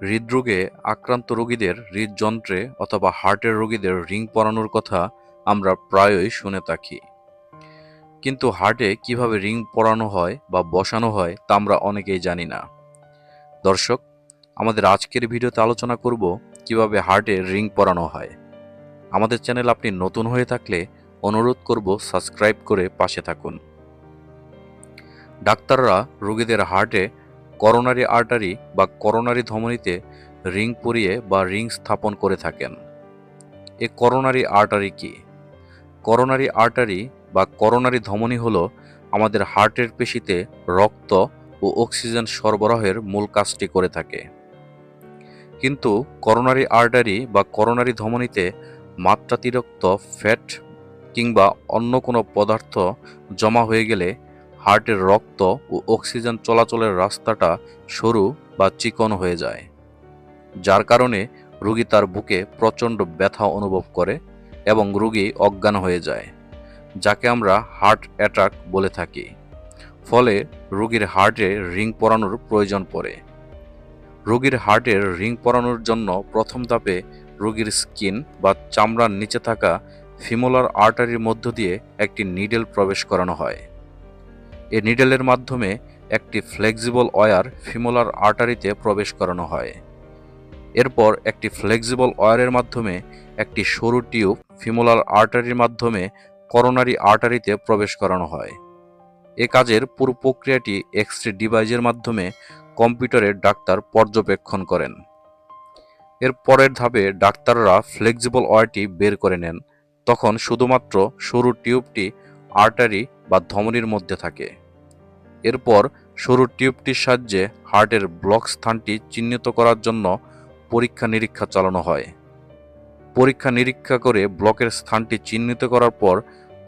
হৃদরোগে আক্রান্ত রোগীদের হৃদযন্ত্রে অথবা হার্টের রোগীদের রিং পরানোর কথা আমরা প্রায়ই শুনে থাকি। কিন্তু হার্টে কীভাবে রিং পরানো হয় বা বসানো হয় তা আমরা অনেকেই জানি না। দর্শক, আমাদের আজকের ভিডিওতে আলোচনা করব কীভাবে হার্টে রিং পরানো হয়। আমাদের চ্যানেল আপনি নতুন হয়ে থাকলে অনুরোধ করব সাবস্ক্রাইব করে পাশে থাকুন। ডাক্তাররা রোগীদের হার্টে করোনারি আর্টারি বা করোনারি ধমনীতে রিং পরিয়ে বা রিং স্থাপন করে থাকেন। এ করোনারি আর্টারি কি? করোনারি আর্টারি বা করোনারি ধমনী হলো আমাদের হার্টের পেশিতে রক্ত ও অক্সিজেন সরবরাহের মূল কাজটি করে থাকে। কিন্তু করোনারি আর্টারি বা করোনারি ধমনীতে মাত্রাতিরিক্ত ফ্যাট কিংবা অন্য কোনো পদার্থ জমা হয়ে গেলে হার্টের রক্ত ও অক্সিজেন চলাচলের রাস্তাটা সরু বা চিকন হয়ে যায়, যার কারণে রোগী তার বুকে প্রচণ্ড ব্যথা অনুভব করে এবং রোগী অজ্ঞান হয়ে যায়, যাকে আমরা হার্ট অ্যাটাক বলে থাকি। ফলে রোগীর হার্টে রিং পরানোর প্রয়োজন পড়ে। রোগীর হার্টের রিং পরানোর জন্য প্রথম ধাপে রোগীর স্কিন বা চামড়ার নিচে থাকা ফিমোলার আর্টারির মধ্য দিয়ে একটি নিডেল প্রবেশ করানো হয়। এ নিডেলের মাধ্যমে একটি ফ্লেক্সিবল ওয়্যার ফিমোলার আর্টারিতে প্রবেশ করানো হয়। এরপর একটি ফ্লেক্সিবল ওয়্যারের মাধ্যমে একটি সরু টিউব ফিমোলার আর্টারির মাধ্যমে করোনারি আর্টারিতে প্রবেশ করানো হয়। এ কাজের পুরো প্রক্রিয়াটি এক্স রে ডিভাইসের মাধ্যমে কম্পিউটারে ডাক্তার পর্যবেক্ষণ করেন। এর পরের ধাপে ডাক্তাররা ফ্লেক্সিবল ওয়্যারটি বের করে নেন। তখন শুধুমাত্র সরু টিউবটি আর্টারি বা ধমনির মধ্যে থাকে। এরপর সরু টিউবটির সাহায্যে হার্টের ব্লক স্থানটি চিহ্নিত করার জন্য পরীক্ষা নিরীক্ষা চালানো হয়। পরীক্ষা নিরীক্ষা করে ব্লকের স্থানটি চিহ্নিত করার পর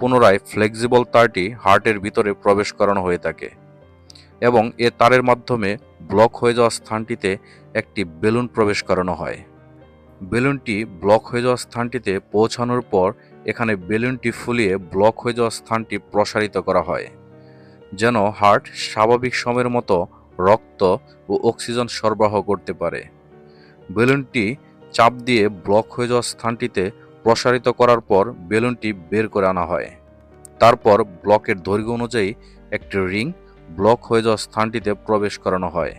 পুনরায় ফ্লেক্সিবল তারটি হার্টের ভিতরে প্রবেশ করানো হয়ে থাকে এবং এ তারের মাধ্যমে ব্লক হয়ে যাওয়া স্থানটিতে একটি বেলুন প্রবেশ করানো হয়। বেলুনটি ব্লক হয়ে যাওয়া স্থানটিতে পৌঁছানোর পর এখানে বেলুনটি ফুলিয়ে ব্লক হয়ে যাওয়া স্থানটি প্রসারিত করা হয়, যেন হার্ট স্বাভাবিক সময়ের মতো রক্ত ও অক্সিজেন সরবরাহ করতে পারে। বেলুনটি চাপ দিয়ে ব্লক হয়ে যাওয়া স্থানটিতে প্রসারিত করার পর বেলুনটি বের করে আনা হয়। তারপর ব্লকের দৈর্ঘ্য অনুযায়ী একটি রিং ব্লক হয়ে যাওয়া স্থানটিতে প্রবেশ করানো হয়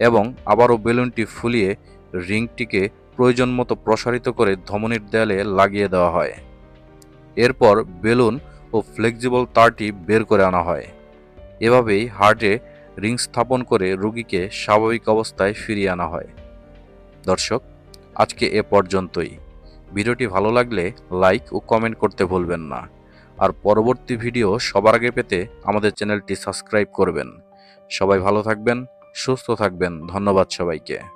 এবং আবারও বেলুনটি ফুলিয়ে রিংটিকে প্রয়োজন মতো প্রসারিত করে ধমনির দেয়ালে লাগিয়ে দেওয়া হয়। এরপর বেলুন ও ফ্লেক্সিবল তারটি বের করে আনা হয়। এভাবেই হার্টে রিং স্থাপন করে রোগীকে স্বাভাবিক অবস্থায় ফিরিয়ে আনা হয়। দর্শক, আজকে এ পর্যন্তই। ভিডিওটি ভালো লাগলে লাইক ও কমেন্ট করতে ভুলবেন না। আর পরবর্তী ভিডিও সবার আগে পেতে আমাদের চ্যানেলটি সাবস্ক্রাইব করবেন। সবাই ভালো থাকবেন, সুস্থ থাকবেন। ধন্যবাদ সবাইকে।